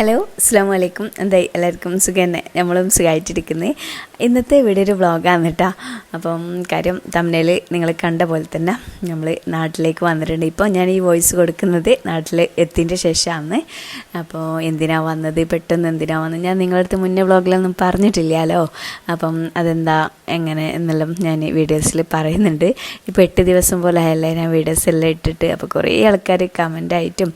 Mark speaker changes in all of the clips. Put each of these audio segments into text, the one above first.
Speaker 1: Hello അസ്സാം വലൈക്കും എന്തായി? എല്ലാവർക്കും സുഖം തന്നെ നമ്മളും സുഖമായിട്ടിരിക്കുന്നത് ഇന്നത്തെ ഇവിടെ ഒരു വ്ളോഗാണ് കേട്ടോ. അപ്പം കാര്യം തമിഴിൽ നിങ്ങൾ കണ്ട പോലെ തന്നെ നമ്മൾ നാട്ടിലേക്ക് വന്നിട്ടുണ്ട്. ഇപ്പോൾ ഞാൻ ഈ വോയിസ് കൊടുക്കുന്നത് നാട്ടിൽ എത്തിന്റെ ശേഷമാണ് അപ്പോൾ എന്തിനാണ് വന്നത്? പെട്ടെന്ന് എന്തിനാണ് വന്നത്? ഞാൻ നിങ്ങളടുത്ത് മുന്നേ വ്ളോഗിലൊന്നും പറഞ്ഞിട്ടില്ലല്ലോ അപ്പം അതെന്താ എങ്ങനെ എന്നെല്ലാം ഞാൻ വീഡിയോസിൽ പറയുന്നുണ്ട്. ഇപ്പോൾ എട്ട് ദിവസം പോലെ ആയല്ലേ ഞാൻ വീഡിയോസ് എല്ലാം ഇട്ടിട്ട്. അപ്പോൾ കുറേ ആൾക്കാർ കമന്റായിട്ടും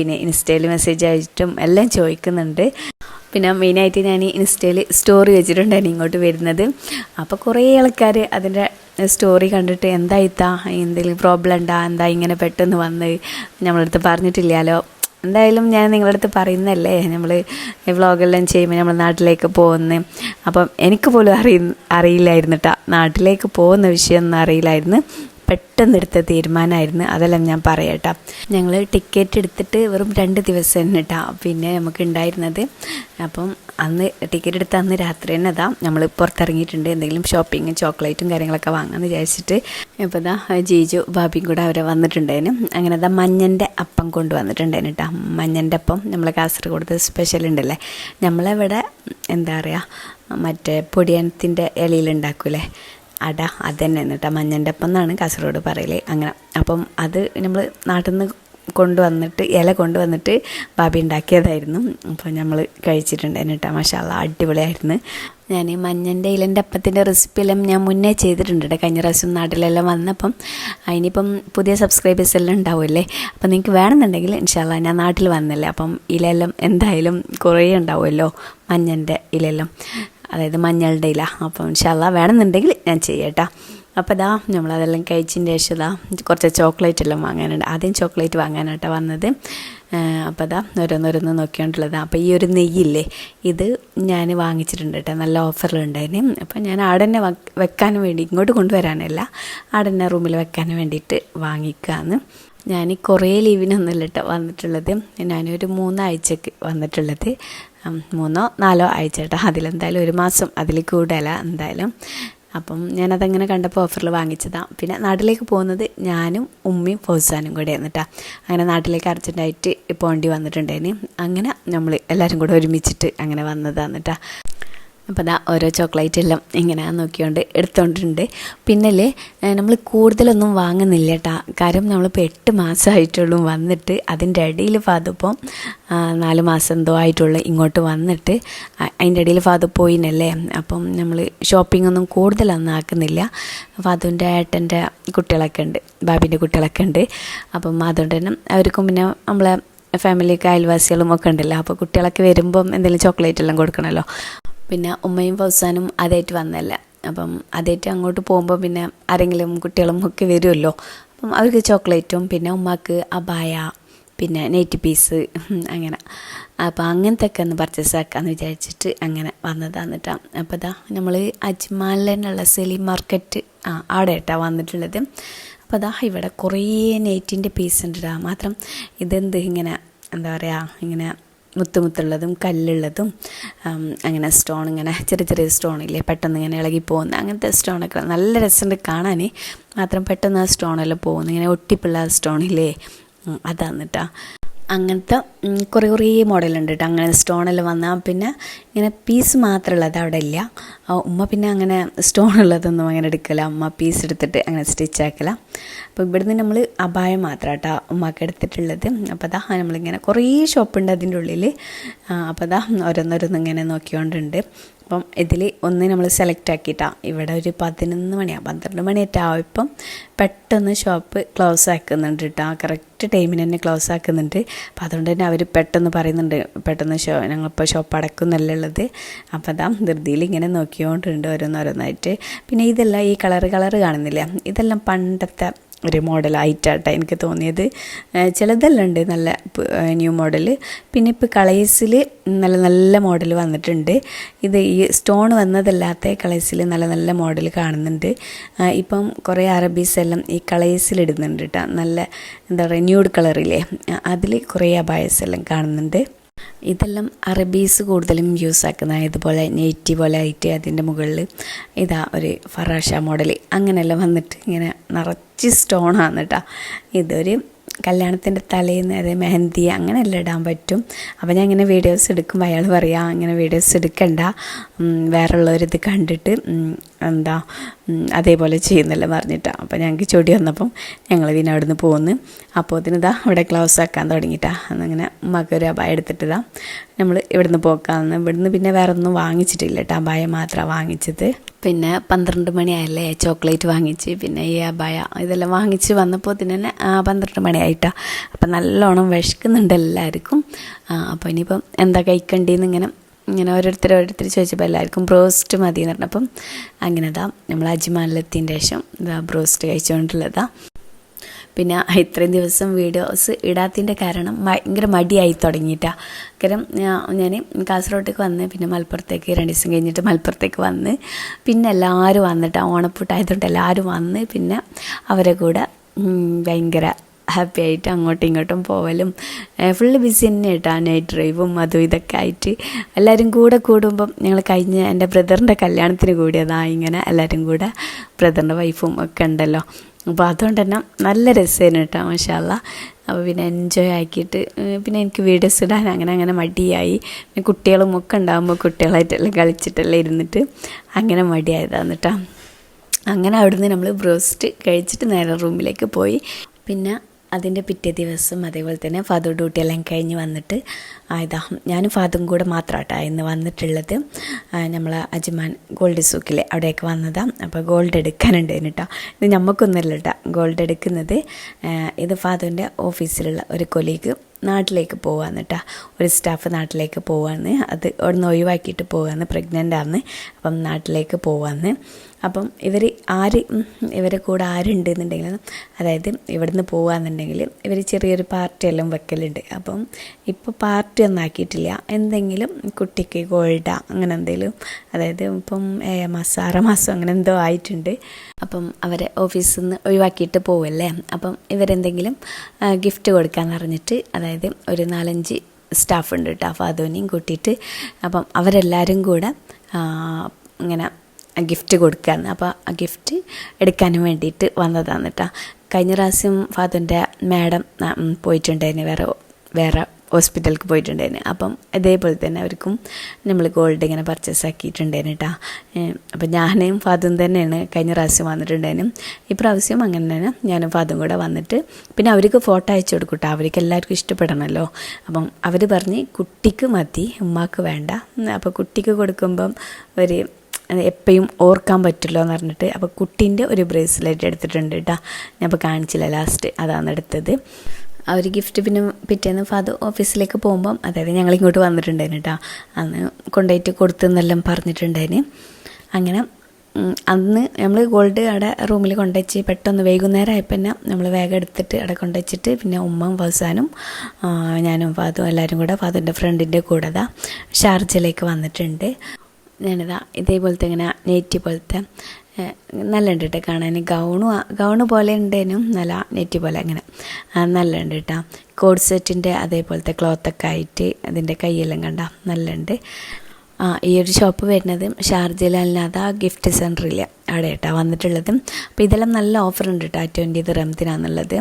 Speaker 1: പിന്നെ ഇൻസ്റ്റയിൽ മെസ്സേജ് ആയിട്ടും എല്ലാം ചോദിക്കുന്നുണ്ട്. പിന്നെ മെയിനായിട്ട് ഞാൻ ഇൻസ്റ്റയിൽ സ്റ്റോറി വെച്ചിട്ടുണ്ടായിരുന്നു ഇങ്ങോട്ട് വരുന്നത്. അപ്പോൾ കുറേ ആൾക്കാർ അതിന്റെ സ്റ്റോറി കണ്ടിട്ട് എന്തായിത്താ എന്തെങ്കിലും പ്രോബ്ലം ഉണ്ടാ? എന്താ ഇങ്ങനെ പെട്ടെന്ന് വന്ന് നമ്മളടുത്ത് പറഞ്ഞിട്ടില്ലല്ലോ? എന്തായാലും ഞാൻ നിങ്ങളുടെ അടുത്ത് പറയുന്നല്ലേ നമ്മൾ വ്ളോഗെല്ലാം ചെയ്യുമ്പോൾ നമ്മൾ നാട്ടിലേക്ക് പോകുന്നു. അപ്പം എനിക്ക് പോലും അറിയ അറിയില്ലായിരുന്നു കേട്ടോ നാട്ടിലേക്ക് പോകുന്ന വിഷയമൊന്നും അറിയില്ലായിരുന്നു. പെട്ടെന്ന് എടുത്ത തീരുമാനമായിരുന്നു. അതെല്ലാം ഞാൻ പറയട്ടോ. ഞങ്ങൾ ടിക്കറ്റ് എടുത്തിട്ട് വെറും രണ്ട് ദിവസം തന്നെ കേട്ടോ പിന്നെ നമുക്ക് ഉണ്ടായിരുന്നത് അപ്പം അന്ന് ടിക്കറ്റ് എടുത്ത അന്ന് രാത്രി തന്നെ അതാ നമ്മൾ പുറത്തിറങ്ങിയിട്ടുണ്ട്. എന്തെങ്കിലും ഷോപ്പിങ്ങും ചോക്ലേറ്റും കാര്യങ്ങളൊക്കെ വാങ്ങാമെന്ന് വിചാരിച്ചിട്ട് ഇപ്പോൾ ഇതാ ജീജു ബാബിയും കൂടെ അവരെ വന്നിട്ടുണ്ടായിരുന്നു. അങ്ങനെ അതാ മഞ്ഞന്റെ അപ്പം കൊണ്ടുവന്നിട്ടുണ്ടായിരുന്നു കേട്ടോ മഞ്ഞന്റെ അപ്പം നമ്മൾ കാസർഗോഡ് സ്പെഷ്യൽ ഉണ്ടല്ലേ. നമ്മളിവിടെ എന്താ പറയുക മറ്റേ പൊടിയണത്തിന്റെ ഇലയിലുണ്ടാക്കൂലേ അട അത് തന്നെ കേട്ടോ മഞ്ഞന്റെ അപ്പം എന്നാണ് കാസർഗോഡ് പറയൽ. അങ്ങനെ അപ്പം അത് നമ്മൾ നാട്ടിൽ നിന്ന് കൊണ്ടുവന്നിട്ട് ഇല കൊണ്ടുവന്നിട്ട് ബാബി ഉണ്ടാക്കിയതായിരുന്നു അപ്പോൾ നമ്മൾ കഴിച്ചിട്ടുണ്ട് എന്നിട്ട് മഷാല അടിപൊളിയായിരുന്നു. ഞാൻ മഞ്ഞന്റെ ഇലന്റെ അപ്പത്തിന്റെ റെസിപ്പിയെല്ലാം ഞാൻ മുന്നേ ചെയ്തിട്ടുണ്ട് കഴിഞ്ഞ പ്രാവശ്യം നാട്ടിലെല്ലാം വന്നപ്പം അതിനിപ്പം പുതിയ സബ്സ്ക്രൈബേഴ്സ് എല്ലാം ഉണ്ടാവുമല്ലേ അപ്പം നിങ്ങൾക്ക് വേണമെന്നുണ്ടെങ്കിൽ ഇൻഷാല്ല ഞാൻ നാട്ടിൽ വന്നല്ലേ. അപ്പം ഇലയെല്ലാം എന്തായാലും കുറേ ഉണ്ടാവുമല്ലോ മഞ്ഞന്റെ ഇലയെല്ലാം. അതായത് മഞ്ഞളുടെ ഇല. അപ്പം ഇൻഷാല്ല വേണമെന്നുണ്ടെങ്കിൽ ഞാൻ ചെയ്യട്ടോ. അപ്പോൾ ഇതാ നമ്മളതെല്ലാം കഴിച്ചതിന്റെ ശേഷം ഇതാ കുറച്ച് ചോക്ലേറ്റ് എല്ലാം വാങ്ങാനുണ്ട്. ആദ്യം ചോക്ലേറ്റ് വാങ്ങാനായിട്ടാ വന്നത്. അപ്പോൾ ഇതാ ഓരോന്നോരോന്ന് നോക്കിയോണ്ടുള്ളത് അപ്പോൾ ഈ ഒരു നെയ്യില്ലേ ഇത് ഞാൻ വാങ്ങിച്ചിട്ടുണ്ട് കേട്ടോ നല്ല ഓഫറിലുണ്ടായിരുന്നു അപ്പോൾ ഞാൻ ആടെ തന്നെ വെക്കാൻ വേണ്ടി ഇങ്ങോട്ട് കൊണ്ടുവരാനല്ല ആടെ തന്നെ റൂമിൽ വെക്കാൻ വേണ്ടിയിട്ട് വാങ്ങിക്കാന്ന്. ഞാൻ കുറേ ലീവിനൊന്നുമില്ല കേട്ടോ വന്നിട്ടുള്ളത്. ഞാനൊരു മൂന്നാഴ്ചക്ക് വന്നിട്ടുള്ളത്. മൂന്നോ നാലോ ആഴ്ച കേട്ടോ അതിലെന്തായാലും ഒരു മാസം അതിൽ കൂടുതല എന്തായാലും. അപ്പം ഞാനതങ്ങനെ കണ്ടപ്പോൾ ഓഫറിൽ വാങ്ങിച്ചതാണ് പിന്നെ നാട്ടിലേക്ക് പോകുന്നത് ഞാനും ഉമ്മയും ഫൗസാനും കൂടെ കേട്ടോ അങ്ങനെ നാട്ടിലേക്ക് അർജന്റായിട്ട് പോകേണ്ടി വന്നിട്ടുണ്ടായിന്. അങ്ങനെ നമ്മൾ എല്ലാവരും കൂടെ ഒരുമിച്ചിട്ട് അങ്ങനെ വന്നതാണ് കേട്ടോ അപ്പോൾ അതാ ഓരോ ചോക്ലേറ്റ് എല്ലാം ഇങ്ങനെ നോക്കിയോണ്ട് എടുത്തോണ്ടിട്ടുണ്ട്. പിന്നല്ലേ നമ്മൾ കൂടുതലൊന്നും വാങ്ങുന്നില്ല കേട്ടാ കാര്യം നമ്മളിപ്പോൾ എട്ട് മാസമായിട്ടുള്ളൂ വന്നിട്ട്. അതിന്റെ ഇടയിൽ ഫാദപ്പം നാല് മാസം എന്തോ ആയിട്ടുള്ള ഇങ്ങോട്ട് വന്നിട്ട്. അതിന്റെ ഇടയിൽ ഫാദർ പോയിനല്ലേ. അപ്പം നമ്മൾ ഷോപ്പിംഗ് ഒന്നും കൂടുതലൊന്നും ആക്കുന്നില്ല. ഫാദുവിന്റെ ഏട്ടന്റെ കുട്ടികളൊക്കെ ഉണ്ട് ബാബിന്റെ കുട്ടികളൊക്കെ ഉണ്ട്. അപ്പം അതുകൊണ്ട് തന്നെ അവർക്കും പിന്നെ നമ്മളെ ഫാമിലിയൊക്കെ അയൽവാസികളും ഒക്കെ ഉണ്ടല്ലോ. അപ്പോൾ കുട്ടികളൊക്കെ വരുമ്പം എന്തെങ്കിലും ചോക്ലേറ്റ് എല്ലാം കൊടുക്കണമല്ലോ പിന്നെ ഉമ്മയും ഫൗസാനും അതായിട്ട് വന്നല്ല അപ്പം അതായിട്ട് അങ്ങോട്ട് പോകുമ്പോൾ പിന്നെ ആരെങ്കിലും കുട്ടികളും ഒക്കെ വരുമല്ലോ അപ്പം അവർക്ക് ചോക്ലേറ്റും പിന്നെ ഉമ്മാക്ക് അബായ പിന്നെ നെറ്റ് പീസ് അങ്ങനെ. അപ്പോൾ അങ്ങനത്തെ ഒക്കെ ഒന്ന് പർച്ചേസ് ആക്കാമെന്ന് വിചാരിച്ചിട്ട് അങ്ങനെ വന്നതാണ് കേട്ടോ അപ്പോൾ ഇതാ നമ്മൾ അജ്മാലിനുള്ള സെലി മാർക്കറ്റ് ആ അവിടെ കേട്ടോ വന്നിട്ടുള്ളത്. അപ്പോൾ അതാ ഇവിടെ കുറേ നെയ്റ്റിന്റെ പീസ് ഉണ്ട് കേട്ടോ മാത്രം ഇതെന്ത് ഇങ്ങനെ എന്താ പറയുക ഇങ്ങനെ മുത്തുമുത്തുള്ളതും കല്ലുള്ളതും അങ്ങനെ സ്റ്റോൺ ഇങ്ങനെ ചെറിയ ചെറിയ സ്റ്റോൺ ഇല്ലേ പെട്ടെന്ന് ഇങ്ങനെ ഇളകി പോകുന്ന അങ്ങനത്തെ സ്റ്റോണൊക്കെ നല്ല രസമുണ്ട് കാണാൻ മാത്രം പെട്ടെന്ന് ആ സ്റ്റോണെല്ലാം പോകുന്നു. ഇങ്ങനെ ഒട്ടിപ്പുള്ള സ്റ്റോണില്ലേ അതാണ് അങ്ങനത്തെ കുറേ കുറേ മോഡലുണ്ട് കേട്ടോ അങ്ങനെ സ്റ്റോണെല്ലാം വന്നാൽ പിന്നെ ഇങ്ങനെ പീസ് മാത്രമുള്ളത് അവിടെ ഇല്ല ഉമ്മ പിന്നെ അങ്ങനെ സ്റ്റോൺ ഉള്ളതൊന്നും അങ്ങനെ എടുക്കില്ല ഉമ്മ പീസ് എടുത്തിട്ട് അങ്ങനെ സ്റ്റിച്ച് ആക്കില്ല അപ്പോൾ ഇവിടുന്ന് നമ്മൾ അപായം മാത്രം കേട്ടോ ഉമ്മക്ക് എടുത്തിട്ടുള്ളത്. അപ്പോൾ അതാ നമ്മളിങ്ങനെ കുറേ ഷോപ്പുണ്ട് അതിന്റെ ഉള്ളിൽ അപ്പോൾ അതാ ഓരോന്നോരോന്നിങ്ങനെ നോക്കിക്കൊണ്ടുണ്ട് അപ്പം ഇതിൽ ഒന്ന് നമ്മൾ സെലക്ട് ആക്കിയിട്ടാണ് ഇവിടെ ഒരു പതിനൊന്ന് മണിയാണ് പന്ത്രണ്ട് മണിയായിട്ടാവും ഇപ്പം പെട്ടെന്ന് ഷോപ്പ് ക്ലോസ് ആക്കുന്നുണ്ട് കേട്ടോ കറക്റ്റ് ടൈമിന് തന്നെ ക്ലോസ് ആക്കുന്നുണ്ട്. അപ്പോൾ അതുകൊണ്ട് തന്നെ അവർ പെട്ടെന്ന് പറയുന്നുണ്ട് പെട്ടെന്ന് ഷോ ഞങ്ങളിപ്പോൾ ഷോപ്പ് അടക്കുന്നല്ല ഉള്ളത്. അപ്പോൾ അതാ ധൃതിയിൽ ഇങ്ങനെ നോക്കിക്കൊണ്ടുണ്ട് ഓരോന്നോരോന്നായിട്ട്. പിന്നെ ഇതെല്ലാം ഈ കളർ കളർ കാണുന്നില്ല? ഇതെല്ലാം പണ്ടത്തെ ഒരു മോഡലായിട്ടാട്ടെ എനിക്ക് തോന്നിയത്. ചിലതെല്ലാം ഉണ്ട് നല്ല ന്യൂ മോഡൽ പിന്നെ ഇപ്പോൾ കളേഴ്സിൽ നല്ല നല്ല മോഡൽ വന്നിട്ടുണ്ട്. ഇത് ഈ സ്റ്റോൺ വന്നതല്ലാത്ത കളേഴ്സിൽ നല്ല നല്ല മോഡൽ കാണുന്നുണ്ട്. ഇപ്പം കുറേ അറബീസ് എല്ലാം ഈ കളേഴ്സിൽ ഇടുന്നുണ്ട് കേട്ടോ നല്ല എന്താ പറയുക ന്യൂഡ് കളറിലെ അതിൽ കുറേ അബായസ് എല്ലാം കാണുന്നുണ്ട്. ഇതെല്ലാം അറബീസ് കൂടുതലും യൂസ് ആക്കുന്ന ഇതുപോലെ നെയ്റ്റി പോലെ ആയിട്ട് അതിന്റെ മുകളിൽ ഇതാ ഒരു ഫറാഷ മോഡൽ അങ്ങനെയെല്ലാം വന്നിട്ട് ഇങ്ങനെ നിറച്ച് സ്റ്റോണാണ് കേട്ടോ ഇതൊരു കല്യാണത്തിന്റെ തലേന്ന് അതായത് മെഹന്തി അങ്ങനെയെല്ലാം ഇടാൻ പറ്റും. അപ്പോൾ ഞാൻ ഇങ്ങനെ വീഡിയോസ് എടുക്കുമ്പോൾ അയാൾ പറയാം അങ്ങനെ വീഡിയോസ് എടുക്കണ്ട. വേറെയുള്ളവരിത് കണ്ടിട്ട് എന്താ അതേപോലെ ചെയ്യുന്നല്ലോ പറഞ്ഞിട്ടാണ് അപ്പോൾ ഞങ്ങൾക്ക് ചൊടി വന്നപ്പം ഞങ്ങൾ പിന്നെ അവിടെ നിന്ന് പോന്ന് അപ്പോൾ അതിനിതാ ഇവിടെ ക്ലോസ് ആക്കാൻ തുടങ്ങിയിട്ടാ അന്നങ്ങനെ മകര ഒരു അബായ എടുത്തിട്ടിതാ. നമ്മൾ ഇവിടുന്ന് പോക്കാന്ന്. ഇവിടുന്ന് പിന്നെ വേറെ ഒന്നും വാങ്ങിച്ചിട്ടില്ല കേട്ടോ അബായ മാത്രമാണ് വാങ്ങിച്ചത്. പിന്നെ പന്ത്രണ്ട് മണിയായല്ലേ ചോക്ലേറ്റ് വാങ്ങിച്ച് പിന്നെ ഈ അബായ ഇതെല്ലാം വാങ്ങിച്ച് വന്നപ്പോൾ തന്നെ പന്ത്രണ്ട് മണിയായിട്ടാ. അപ്പം നല്ലോണം വിശക്കുന്നുണ്ട് എല്ലാവർക്കും. അപ്പോൾ ഇനിയിപ്പം എന്താ കഴിക്കണ്ടേന്ന് ഇങ്ങനെ ഇങ്ങനെ ഓരോരുത്തർ ഓരോരുത്തർ ചോദിച്ചപ്പോൾ എല്ലാവർക്കും ബ്രോസ്റ്റ് മതി എന്ന് പറഞ്ഞപ്പം അങ്ങനെ ഇതാ നമ്മൾ അജ്മാനിലെത്തിയതിന്റെ ശേഷം ഇതാ ബ്രോസ്റ്റ് കഴിച്ചുകൊണ്ടുള്ളതാ പിന്നെ ഇത്രയും ദിവസം വീഡിയോസ് ഇടാത്തതിന്റെ കാരണം ഭയങ്കര മടിയായി തുടങ്ങിയിട്ടാണ് കാരണം ഞാൻ കാസർഗോട്ടേക്ക് വന്ന് പിന്നെ മലപ്പുറത്തേക്ക് രണ്ട് ദിവസം കഴിഞ്ഞിട്ട് മലപ്പുറത്തേക്ക് വന്ന് പിന്നെ എല്ലാവരും വന്നിട്ട് ഓണപ്പൂട്ടായതുകൊണ്ട് എല്ലാവരും വന്ന് പിന്നെ അവരെ കൂടെ ഭയങ്കര ഹാപ്പി ആയിട്ട് അങ്ങോട്ടും ഇങ്ങോട്ടും പോവലും. ഫുള്ള് ബിസി തന്നെ കേട്ടോ നൈറ്റ് ഡ്രൈവും അതും ഇതൊക്കെ ആയിട്ട്. എല്ലാവരും കൂടെ കൂടുമ്പം ഞങ്ങൾ കഴിഞ്ഞ എന്റെ ബ്രദറിന്റെ കല്യാണത്തിന് കൂടിയതാണ് ഇങ്ങനെ എല്ലാവരും കൂടെ ബ്രദറിന്റെ വൈഫും ഒക്കെ ഉണ്ടല്ലോ. അപ്പോൾ അതുകൊണ്ട് തന്നെ നല്ല രസമായിരുന്നു കേട്ടോ മാഷാല്ല അപ്പോൾ പിന്നെ എൻജോയ് ആക്കിയിട്ട് പിന്നെ എനിക്ക് വീഡിയോസ് ഇടാൻ അങ്ങനെ അങ്ങനെ മടിയായി. പിന്നെ കുട്ടികളും ഒക്കെ ഉണ്ടാകുമ്പോൾ കുട്ടികളായിട്ടെല്ലാം കളിച്ചിട്ടെല്ലാം ഇരുന്നിട്ട് അങ്ങനെ മടിയായതാണ് കേട്ടോ. അങ്ങനെ അവിടുന്ന് നമ്മൾ ബ്രോസ്റ്റ് കഴിച്ചിട്ട് നേരെ റൂമിലേക്ക് പോയി. പിന്നെ അതിന്റെ പിറ്റേ ദിവസം അതേപോലെ തന്നെ ഫാദർ ഡ്യൂട്ടി എല്ലാം കഴിഞ്ഞ് വന്നിട്ട് ആയതാ ഞാനും ഫാദറും കൂടെ മാത്രമാട്ടാ ഇന്ന് വന്നിട്ടുള്ളത്. നമ്മൾ അജ്മാൻ ഗോൾഡ് സൂക്കിൽ അവിടെയൊക്കെ വന്നതാണ് അപ്പോൾ ഗോൾഡ് എടുക്കാനുണ്ട് കേട്ടോ ഇത് നമുക്കൊന്നുമില്ല കേട്ടോ ഗോൾഡ് എടുക്കുന്നത് ഇത് ഫാദറിന്റെ ഓഫീസിലുള്ള ഒരു കൊലീഗ് നാട്ടിലേക്ക് പോവാന്ന് കേട്ടോ ഒരു സ്റ്റാഫ് നാട്ടിലേക്ക് പോവാന്ന്. അത് അവിടെ നിന്ന് ഒഴിവാക്കിയിട്ട് പോവാന്ന് പ്രഗ്നന്റ് ആണ് അപ്പം നാട്ടിലേക്ക് പോവാന്ന്. അപ്പം ഇവർ ആര് ഇവരെ കൂടെ ആരുണ്ടെന്നുണ്ടെങ്കിൽ അതായത് ഇവിടുന്ന് പോകാന്നുണ്ടെങ്കിൽ ഇവർ ചെറിയൊരു പാർട്ടിയെല്ലാം വെക്കലുണ്ട്. അപ്പം ഇപ്പോൾ പാർട്ടി ഒന്നും ആക്കിയിട്ടില്ല. എന്തെങ്കിലും കുട്ടിക്ക് ഗോൾഡ അങ്ങനെ എന്തെങ്കിലും അതായത് ഇപ്പം മാസം ആറ് മാസം അങ്ങനെ എന്തോ ആയിട്ടുണ്ട്. അപ്പം അവരെ ഓഫീസിൽ നിന്ന് ഒഴിവാക്കിയിട്ട് പോവല്ലേ? അപ്പം ഇവരെന്തെങ്കിലും ഗിഫ്റ്റ് കൊടുക്കാന്ന് പറഞ്ഞിട്ട് അതായത് ഒരു നാലഞ്ച് സ്റ്റാഫ് ഉണ്ട് കേട്ടോ ഫാദോനെയും കൂട്ടിയിട്ട്. അപ്പം അവരെല്ലാവരും കൂടെ ഇങ്ങനെ ഗിഫ്റ്റ് കൊടുക്കാന്ന്. അപ്പോൾ ആ ഗിഫ്റ്റ് എടുക്കാനും വേണ്ടിയിട്ട് വന്നതാണ് കേട്ടോ കഴിഞ്ഞ പ്രാവശ്യം ഫാദറിന്റെ മാഡം പോയിട്ടുണ്ടായിരുന്നു. വേറെ വേറെ ഹോസ്പിറ്റലിലേക്ക് പോയിട്ടുണ്ടായിരുന്നു. അപ്പം ഇതേപോലെ തന്നെ അവർക്കും നമ്മൾ ഗോൾഡ് ഇങ്ങനെ പർച്ചേസ് ആക്കിയിട്ടുണ്ടായിരുന്നു കേട്ടോ അപ്പം ഞാനും ഫാദും തന്നെയാണ് കഴിഞ്ഞ പ്രാവശ്യം വന്നിട്ടുണ്ടായിരുന്നു. ഈ പ്രാവശ്യം അങ്ങനെ തന്നെ ഞാനും ഫാദും കൂടെ വന്നിട്ട് പിന്നെ അവർക്ക് ഫോട്ടോ അയച്ചു കൊടുക്കും കേട്ടോ അവർക്ക് എല്ലാവർക്കും ഇഷ്ടപ്പെടണമല്ലോ അപ്പം അവർ പറഞ്ഞ് കുട്ടിക്ക് മതി ഉമ്മാക്ക് വേണ്ട. അപ്പോൾ കുട്ടിക്ക് കൊടുക്കുമ്പം ഒരു എപ്പോഴും ഓർക്കാൻ പറ്റുമല്ലോ എന്ന് പറഞ്ഞിട്ട് അപ്പോൾ കുട്ടീന്റെ ഒരു ബ്രേസ്ലെറ്റ് എടുത്തിട്ടുണ്ട് കേട്ടോ ഞാൻ അപ്പോൾ കാണിച്ചില്ല ലാസ്റ്റ് അതാണ് എടുത്തത്. ആ ഒരു ഗിഫ്റ്റ് പിന്നെ പിറ്റേന്ന് ഫാദർ ഓഫീസിലേക്ക് പോകുമ്പം അതായത് ഞങ്ങൾ ഇങ്ങോട്ട് വന്നിട്ടുണ്ടായിരുന്നു കേട്ടോ അന്ന് കൊണ്ടുപോയിട്ട് കൊടുത്തെന്നെല്ലാം പറഞ്ഞിട്ടുണ്ടായിരുന്നു അങ്ങനെ അന്ന് നമ്മൾ ഗോൾഡ് അവിടെ റൂമിൽ കൊണ്ടുവച്ച് പെട്ടെന്ന് വൈകുന്നേരം ആയപ്പോൾ തന്നെ നമ്മൾ വേഗം എടുത്തിട്ട് അവിടെ കൊണ്ടുവച്ചിട്ട് പിന്നെ ഉമ്മയും ഫസാനും ഞാനും ഫാദും എല്ലാവരും കൂടെ ഫാദറിന്റെ ഫ്രണ്ടിന്റെ കൂടെ ഷാർജയിലേക്ക് വന്നിട്ടുണ്ട്. ഞാനിതാ ഇതേപോലത്തെ ഇങ്ങനെ നെറ്റ് പോലത്തെ നല്ല ഉണ്ട് കേട്ടോ കാണാൻ. ഗൗണു ഗൗണ് പോലെ ഉണ്ടേനും നല്ല നെറ്റ് പോലെ അങ്ങനെ. നല്ല ഉണ്ട് കേട്ടോ കോഡ് സെറ്റിന്റെ അതേപോലത്തെ ക്ലോത്തൊക്കെ ആയിട്ട് അതിന്റെ കൈയെല്ലാം കണ്ട നല്ല ഉണ്ട് ആ ഈ ഒരു ഷോപ്പ് വരുന്നത് ഷാർജയിൽ ഗിഫ്റ്റ് സെന്ററിൽ അവിടെ കേട്ടോ വന്നിട്ടുള്ളത്. അപ്പോൾ ഇതെല്ലാം നല്ല ഓഫർ ഉണ്ട് കേട്ടോ ട്വന്റി ദിറംത്തിനാന്നുള്ളത്.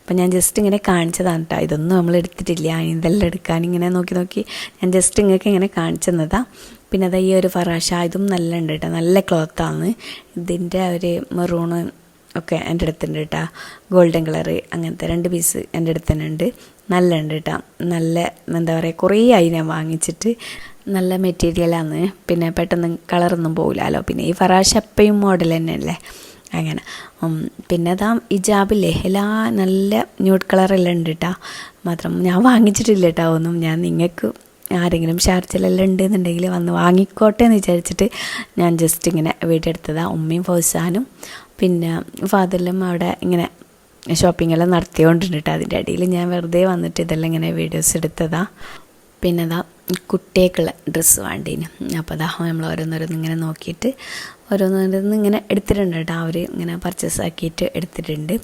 Speaker 1: അപ്പോൾ ഞാൻ ജസ്റ്റ് ഇങ്ങനെ കാണിച്ചതാണ് കേട്ടോ ഇതൊന്നും നമ്മൾ എടുത്തിട്ടില്ല. ഇതെല്ലാം എടുക്കാൻ ഇങ്ങനെ നോക്കി നോക്കി ഞാൻ ജസ്റ്റ് നിങ്ങൾക്ക് ഇങ്ങനെ കാണിച്ചു തന്നതാണ് പിന്നെ അതാ ഈ ഒരു ഫറാഷ ഇതും നല്ല ഉണ്ട് കേട്ടോ നല്ല ക്ലോത്താണ് ഇതിന്റെ ഒരു മെറൂണ് ഒക്കെ എന്റെ അടുത്തുണ്ട് കേട്ടോ ഗോൾഡൻ കളറ് അങ്ങനത്തെ രണ്ട് പീസ് എന്റെ അടുത്ത് തന്നെ ഉണ്ട്. നല്ല ഉണ്ട് കേട്ടോ നല്ല എന്താ പറയുക കുറേ ആയി ഞാൻ വാങ്ങിച്ചിട്ട് നല്ല മെറ്റീരിയലാണ് പിന്നെ പെട്ടെന്ന് കളറൊന്നും പോകില്ലല്ലോ പിന്നെ ഈ ഫറാഷ എപ്പോഴും മോഡൽ തന്നെയല്ലേ. അങ്ങനെ. പിന്നെ അതാ ഇജാബില്ലേ എല്ലാ നല്ല ന്യൂഡ് കളറെല്ലാം ഉണ്ട് കേട്ടോ മാത്രം ഞാൻ വാങ്ങിച്ചിട്ടില്ല കേട്ടോ ഒന്നും. ഞാൻ നിങ്ങൾക്ക് ആരെങ്കിലും ഷാർജയിലെല്ലാം ഉണ്ടെന്നുണ്ടെങ്കിൽ വന്ന് വാങ്ങിക്കോട്ടെ എന്ന് വിചാരിച്ചിട്ട് ഞാൻ ജസ്റ്റ് ഇങ്ങനെ വീഡിയോ എടുത്തതാണ് ഉമ്മയും ഫൗസാനും പിന്നെ ഫാദറിലും അവിടെ ഇങ്ങനെ ഷോപ്പിംഗ് എല്ലാം നടത്തിയോണ്ടിട്ടുണ്ട് കേട്ടോ അതിന്റെ ഇടയിൽ ഞാൻ വെറുതെ വന്നിട്ട് ഇതെല്ലാം ഇങ്ങനെ വീഡിയോസ് എടുത്തതാ. പിന്നെ അതാ കുട്ടിയേക്കുള്ള ഡ്രസ്സ് വേണ്ടീന്. അപ്പോൾ അതാ നമ്മൾ ഓരോന്നോരോന്ന് ഇങ്ങനെ നോക്കിയിട്ട് ഓരോന്നോരോന്ന് ഇങ്ങനെ എടുത്തിട്ടുണ്ട് കേട്ടോ. അവർ ഇങ്ങനെ പർച്ചേസ് ആക്കിയിട്ട് എടുത്തിട്ടുണ്ട്.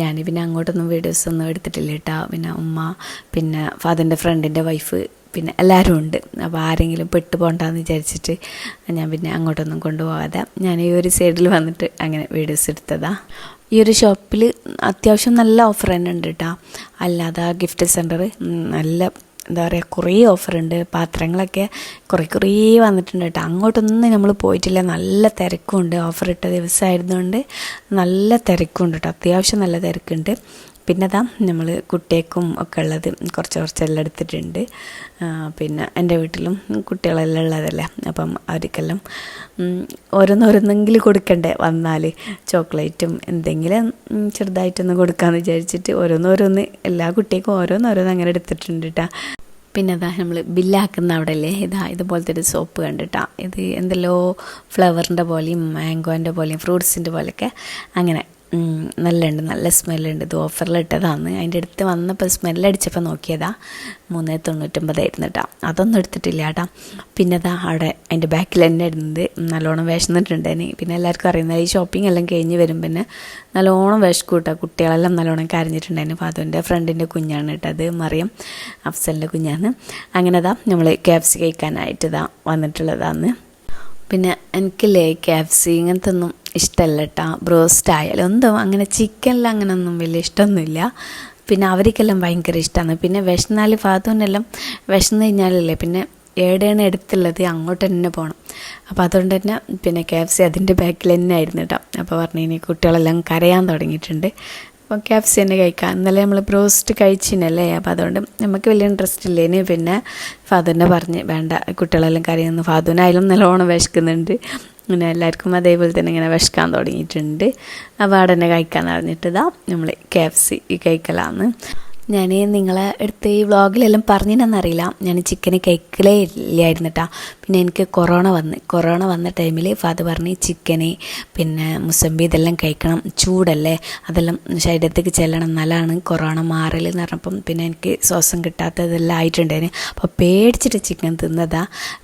Speaker 1: ഞാൻ പിന്നെ അങ്ങോട്ടൊന്നും വീഡിയോസ് ഒന്നും എടുത്തിട്ടില്ല കേട്ടോ. പിന്നെ ഉമ്മ പിന്നെ ഫാദറിന്റെ ഫ്രണ്ടിന്റെ വൈഫ് പിന്നെ എല്ലാവരും ഉണ്ട്. അപ്പോൾ ആരെങ്കിലും പെട്ടു പോകണ്ടെന്ന് വിചാരിച്ചിട്ട് ഞാൻ പിന്നെ അങ്ങോട്ടൊന്നും കൊണ്ടുപോകാതെ ഞാൻ ഈ ഒരു സൈഡിൽ വന്നിട്ട് അങ്ങനെ വീഡിയോസ് എടുത്തതാ. ഈ ഒരു ഷോപ്പിൽ അത്യാവശ്യം നല്ല ഓഫർ തന്നെ ഉണ്ട് കേട്ടോ. അല്ലാതെ ഗിഫ്റ്റ് സെന്റർ നല്ല എന്താ പറയുക കുറേ ഓഫറുണ്ട് പാത്രങ്ങളൊക്കെ കുറേ കുറേ വന്നിട്ടുണ്ട് കേട്ടോ. അങ്ങോട്ടൊന്നും നമ്മൾ പോയിട്ടില്ല. നല്ല തിരക്കുണ്ട് ഓഫർ ഇട്ട ദിവസമായിരുന്നുകൊണ്ട് നല്ല തിരക്കുണ്ട് കേട്ടോ. അത്യാവശ്യം നല്ല തിരക്കുണ്ട്. പിന്നെ അതാ നമ്മൾ കുട്ടിയേക്കും ഒക്കെ ഉള്ളത് കുറച്ച് കുറച്ചെല്ലാം എടുത്തിട്ടുണ്ട്. പിന്നെ എന്റെ വീട്ടിലും കുട്ടികളെല്ലാം ഉള്ളതല്ലേ. അപ്പം അവർക്കെല്ലാം ഓരോന്നോരോന്നെങ്കിലും കൊടുക്കണ്ടേ? വന്നാൽ ചോക്ലേറ്റും എന്തെങ്കിലും ചെറുതായിട്ടൊന്ന് കൊടുക്കാമെന്ന് വിചാരിച്ചിട്ട് ഓരോന്നോരോന്ന് എല്ലാ കുട്ടിയേക്കും ഓരോന്നോരോന്ന് അങ്ങനെ എടുത്തിട്ടുണ്ട് കേട്ടോ പിന്നെ അതാ നമ്മൾ ബില്ലാക്കുന്ന അവിടെ അല്ലേ ഇതാ ഇതുപോലത്തെ ഒരു സോപ്പ് കണ്ടിട്ടാ. ഇത് എന്തെല്ലോ ഫ്ലവറിന്റെ പോലെയും മാംഗോന്റെ പോലെയും ഫ്രൂട്ട്സിന്റെ പോലെയൊക്കെ അങ്ങനെ നല്ലുണ്ട് നല്ല സ്മെല്ലുണ്ട്. ഇത് ഓഫറിലിട്ടതാണ്. അതിന്റെ അടുത്ത് വന്നപ്പോൾ സ്മെല്ലടിച്ചപ്പോൾ നോക്കിയതാ. മൂന്ന് തൊണ്ണൂറ്റൊമ്പതായിരുന്നു കേട്ടോ അതൊന്നും എടുത്തിട്ടില്ല കേട്ടോ പിന്നെ അതാ അവിടെ അതിന്റെ ബാക്കിൽ തന്നെ ഇരുന്നത് നല്ലോണം വിശന്നിട്ടുണ്ടേന് പിന്നെ എല്ലാവർക്കും അറിയുന്ന ഈ ഷോപ്പിംഗ് എല്ലാം കഴിഞ്ഞ് വരും പിന്നെ നല്ലോണം വിശക്കും കേട്ടോ കുട്ടികളെല്ലാം നല്ലോണം കരഞ്ഞിട്ടുണ്ടായിരുന്നു അപ്പോൾ അതിന്റെ ഫ്രണ്ടിന്റെ കുഞ്ഞാണ് കേട്ടോ അത് മറിയം അഫ്സലിന്റെ കുഞ്ഞാണ്. അങ്ങനെ അതാ നമ്മൾ ക്യാപ്സ് കഴിക്കാനായിട്ട് ഇതാ വന്നിട്ടുള്ളതാണ് പിന്നെ എനിക്കില്ലേ സി ഇങ്ങനത്തെ ഒന്നും ഇഷ്ടമല്ല കേട്ടോ ബ്രോസ്റ്റ് ആയാലും എന്തോ അങ്ങനെ ചിക്കനിൽ അങ്ങനെ ഒന്നും വലിയ ഇഷ്ടമൊന്നുമില്ല പിന്നെ അവർക്കെല്ലാം ഭയങ്കര ഇഷ്ടമാണ് പിന്നെ വിശന്നാൽ ഭാഗത്തുനിന്നെല്ലാം വിശന്ന് കഴിഞ്ഞാലല്ലേ പിന്നെ എവിടെയാണ് എടുത്തുള്ളത് അങ്ങോട്ട് തന്നെ പോകണം അപ്പോൾ അതുകൊണ്ട് തന്നെ പിന്നെ കെ എഫ് സി അതിന്റെ ബാക്കിൽ തന്നെ ആയിരുന്നു കേട്ടോ അപ്പോൾ പറഞ്ഞു ഇനി കുട്ടികളെല്ലാം കരയാൻ തുടങ്ങിയിട്ടുണ്ട്. അപ്പോൾ കെ തന്നെ കഴിക്കാം. ഇന്നലെ നമ്മൾ ബ്രോസ്റ്റ് കഴിച്ചിനല്ലേ? അപ്പോൾ അതുകൊണ്ട് നമുക്ക് വലിയ ഇൻട്രസ്റ്റ് ഇല്ലേന്. പിന്നെ ഫാദറിനെ പറഞ്ഞ് വേണ്ട കുട്ടികളെല്ലാം കറിയൊന്നും ഫാദുവിനായാലും നല്ലോണം വിശക്കുന്നുണ്ട്. പിന്നെ എല്ലാവർക്കും അതേപോലെ തന്നെ ഇങ്ങനെ വിശക്കാൻ തുടങ്ങിയിട്ടുണ്ട്. അപ്പോൾ അവിടെ തന്നെ കഴിക്കാമെന്ന് പറഞ്ഞിട്ട് ഇതാ നമ്മൾ കെ എഫ് സി കഴിക്കലാന്ന്. ഞാൻ നിങ്ങളെ അടുത്ത് ഈ വ്ളോഗിലെല്ലാം പറഞ്ഞിട്ടെന്നറിയില്ല ഞാൻ ചിക്കന് കഴിക്കലേ ഇല്ലായിരുന്നു കേട്ടോ പിന്നെ എനിക്ക് കൊറോണ വന്ന്. കൊറോണ വന്ന ടൈമിൽ ഫാദർ പറഞ്ഞ് ചിക്കന് പിന്നെ മുസമ്പി ഇതെല്ലാം കഴിക്കണം. ചൂടല്ലേ? അതെല്ലാം ശരീരത്തേക്ക് ചെല്ലണം. നല്ലതാണ് കൊറോണ മാറൽ എന്ന് പറഞ്ഞപ്പം പിന്നെ എനിക്ക് ശ്വാസം കിട്ടാത്തതെല്ലാം ആയിട്ടുണ്ടായിരുന്നു അപ്പോൾ പേടിച്ചിട്ട് ചിക്കൻ തിന്നതാ.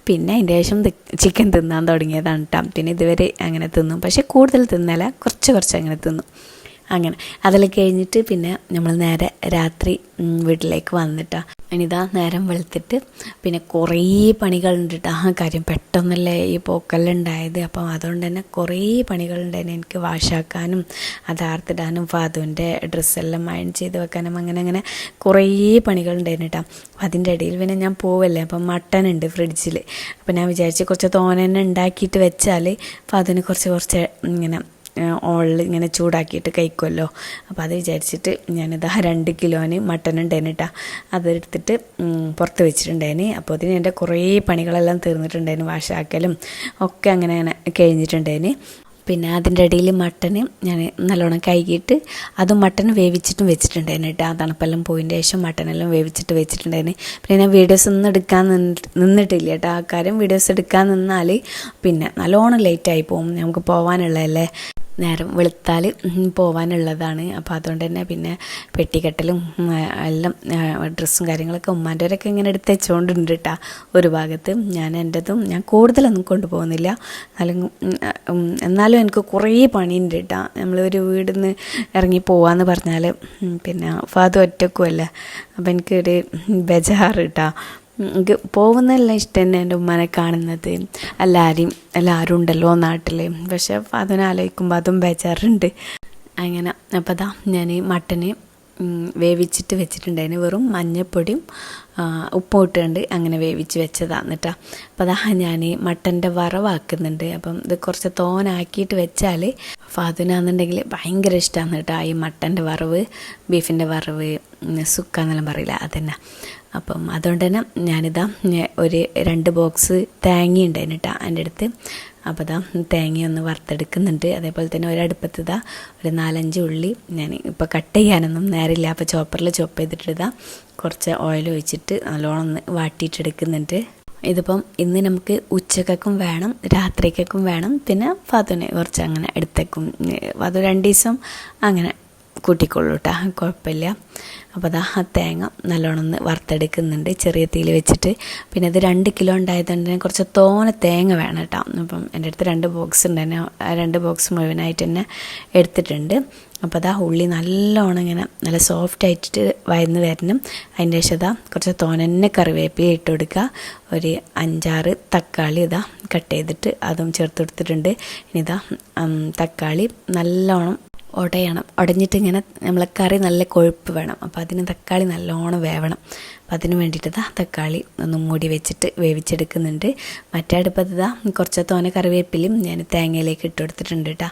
Speaker 1: പിന്നെ അതിന്റെ ശേഷം ചിക്കൻ തിന്നാൻ തുടങ്ങിയതാണ് കേട്ടോ പിന്നെ ഇതുവരെ അങ്ങനെ തിന്നും. പക്ഷേ കൂടുതൽ തിന്നല. കുറച്ച് കുറച്ച് അങ്ങനെ തിന്നും. അങ്ങനെ. അതെല്ലാം കഴിഞ്ഞിട്ട് പിന്നെ നമ്മൾ നേരെ രാത്രി വീട്ടിലേക്ക് വന്നിട്ടാ. ഇനിതാ നേരം വെളുത്തിട്ട് പിന്നെ കുറേ പണികളുണ്ട് ട്ടാ. ആ കാര്യം പെട്ടെന്നല്ലേ ഈ പോക്കെല്ലാം ഉണ്ടായത് അപ്പം അതുകൊണ്ട് തന്നെ കുറേ പണികളുണ്ടായിരുന്നു എനിക്ക് വാഷാക്കാനും അത് ആർത്തിടാനും ഫാദുവിന്റെ ഡ്രസ്സെല്ലാം അയൺ ചെയ്ത് വെക്കാനും അങ്ങനെ അങ്ങനെ കുറേ പണികളുണ്ടായിരുന്നു കേട്ടോ അപ്പം അതിന്റെ ഇടയിൽ പിന്നെ ഞാൻ പോവല്ലേ? അപ്പം മട്ടൻ ഉണ്ട് ഫ്രിഡ്ജിൽ അപ്പം ഞാൻ വിചാരിച്ച് കുറച്ച് തോനെ ഉണ്ടാക്കിയിട്ട് വെച്ചാൽ ഫാദുവിന് കുറച്ച് കുറച്ച് ഇങ്ങനെ ഓളിൽ ഇങ്ങനെ ചൂടാക്കിയിട്ട് കഴിക്കുമല്ലോ അപ്പോൾ അത് വിചാരിച്ചിട്ട് ഞാനിത് രണ്ട് കിലോന് മട്ടൻ ഉണ്ടായിരുന്നു കേട്ടോ അതെടുത്തിട്ട് പുറത്ത് വെച്ചിട്ടുണ്ടായിന്. അപ്പോൾ അതിന് എന്റെ കുറേ പണികളെല്ലാം തീർന്നിട്ടുണ്ടായിരുന്നു വാഷാക്കലും ഒക്കെ അങ്ങനെ അങ്ങനെ കഴിഞ്ഞിട്ടുണ്ടായിന്. പിന്നെ അതിന്റെ ഇടയിൽ മട്ടന് ഞാൻ നല്ലോണം കഴുകിയിട്ട് അതും മട്ടൻ വേവിച്ചിട്ടും വെച്ചിട്ടുണ്ടായിരുന്നു കേട്ടോ. ആ തണുപ്പെല്ലാം പോയതിന്റെ ശേഷം മട്ടനെല്ലാം വേവിച്ചിട്ട് വെച്ചിട്ടുണ്ടായിരുന്നു പിന്നെ ഞാൻ വീഡിയോസ് ഒന്നും എടുക്കാൻ നിന്ന് നിന്നിട്ടില്ല കേട്ടോ. ആ കാര്യം വീഡിയോസ് എടുക്കാൻ നിന്നാൽ പിന്നെ നല്ലോണം ലേറ്റായി പോകും. നമുക്ക് പോകാനുള്ളതല്ലേ നേരം വെളുത്താൽ പോവാനുള്ളതാണ്. അപ്പോൾ അതുകൊണ്ട് തന്നെ പിന്നെ പെട്ടിക്കെട്ടലും എല്ലാം ഡ്രസ്സും കാര്യങ്ങളൊക്കെ ഉമ്മാന്റെവരൊക്കെ ഇങ്ങനെ എടുത്ത് വെച്ചുകൊണ്ടുണ്ട് കേട്ടോ ഒരു ഭാഗത്ത്. ഞാൻ എന്റെതും ഞാൻ കൂടുതലൊന്നും കൊണ്ടുപോകുന്നില്ല. ഉം, എന്നാലും എനിക്ക് കുറേ പണിയുണ്ട് കേട്ടോ നമ്മൾ ഒരു വീടിൽ നിന്ന് ഇറങ്ങി പോവാന്ന് പറഞ്ഞാൽ പിന്നെ ഫാദർ ഒറ്റക്കുമല്ലേ അപ്പോൾ എനിക്കൊരു ബജാറ് കേട്ടോ പോകുന്നതെല്ലാം ഇഷ്ടം തന്നെ എന്റെ ഉമ്മനെ കാണുന്നത്. എല്ലാവരെയും എല്ലാവരും ഉണ്ടല്ലോ നാട്ടിൽ പക്ഷെ അതിനാലോചിക്കുമ്പോൾ അതും ബേജാറുണ്ട്. അങ്ങനെ അപ്പോൾ അതാ ഞാൻ മട്ടന് വേവിച്ചിട്ട് വെച്ചിട്ടുണ്ടായിന് വെറും മഞ്ഞപ്പൊടിയും ഉപ്പും ഇട്ടുകൊണ്ട് അങ്ങനെ വേവിച്ച് വെച്ചതാണ് കേട്ടോ. അപ്പോൾ അതാ ഞാൻ മട്ടന്റെ വറവാക്കുന്നുണ്ട്. അപ്പം ഇത് കുറച്ച് തോനാക്കിയിട്ട് വെച്ചാൽ ഫാദുനാന്നുണ്ടെങ്കിൽ ഭയങ്കര ഇഷ്ടമാണ് കേട്ടോ ഈ മട്ടന്റെ വറവ് ബീഫിന്റെ വറവ് സുക്ക എന്നെല്ലാം പറയില്ല അതന്നെ. അപ്പം അതുകൊണ്ട് തന്നെ ഞാനിതാ ഒരു രണ്ട് ബോക്സ് തേങ്ങ ഉണ്ടായിരുന്നു കേട്ടോ എന്റെ അടുത്ത്. അപ്പോൾ ഇതാ തേങ്ങ ഒന്ന് വറുത്തെടുക്കുന്നുണ്ട്. അതേപോലെ തന്നെ ഒരടുപ്പത്ത് ഇതാ ഒരു നാലഞ്ച് ഉള്ളി ഞാൻ ഇപ്പോൾ കട്ട് ചെയ്യാനൊന്നും നേരമില്ല അപ്പോൾ ചോപ്പറിൽ ചോപ്പ് ചെയ്തിട്ട് ഇതാ കുറച്ച് ഓയിൽ ഒഴിച്ചിട്ട് നല്ലോണം ഒന്ന് വാട്ടിയിട്ടെടുക്കുന്നുണ്ട്. ഇതിപ്പം ഇന്ന് നമുക്ക് ഉച്ചക്കും വേണം രാത്രിക്കും വേണം. പിന്നെ ഫാദുവിന് കുറച്ച് അങ്ങനെ എടുത്തേക്കും. അത് രണ്ട് ദിവസം അങ്ങനെ കൂട്ടിക്കൊള്ളൂ കേട്ടോ കുഴപ്പമില്ല. അപ്പോൾ അതാ ആ തേങ്ങ നല്ലോണം ഒന്ന് വറുത്തെടുക്കുന്നുണ്ട്. ചെറിയ തീയിൽ വെച്ചിട്ട്. പിന്നെ ഇത് രണ്ട് കിലോ ഉണ്ടായതുകൊണ്ട് തന്നെ കുറച്ച് തോന തേങ്ങ വേണം കേട്ടോ. അപ്പം എന്റെ അടുത്ത് രണ്ട് ബോക്സ് ഉണ്ട്. തന്നെ ആ രണ്ട് ബോക്സ് മുഴുവനായിട്ട് തന്നെ എടുത്തിട്ടുണ്ട്. അപ്പോൾ അതാ ഉള്ളി നല്ലോണം ഇങ്ങനെ നല്ല സോഫ്റ്റ് ആയിട്ട് വയന്ന് വരണം. അതിന്റെ ശേഷം അതാ കുറച്ച് തോനന്നെ കറിവേപ്പില ഇട്ട് കൊടുക്കുക. ഒരു അഞ്ചാറ് തക്കാളി ഇതാ കട്ട് ചെയ്തിട്ട് അതും ചേർത്ത് കൊടുത്തിട്ടുണ്ട്. ഇനി ഇതാ തക്കാളി നല്ലോണം ഉടയണം ഉടഞ്ഞിട്ട് ഇങ്ങനെ നമ്മളെ കറി നല്ല കൊഴുപ്പ് വേണം. അപ്പോൾ അതിന് തക്കാളി നല്ലോണം വേവണം. അപ്പോൾ അതിന് വേണ്ടിയിട്ട് ഇതാ തക്കാളി ഒന്ന് മൂടി വെച്ചിട്ട് വേവിച്ചെടുക്കുന്നുണ്ട്. മറ്റേ അടുപ്പത്ത് ഇതാ കുറച്ച് തോന കറിവേപ്പിലും ഞാൻ തേങ്ങയിലേക്ക് ഇട്ട് കൊടുത്തിട്ടുണ്ട് കേട്ടോ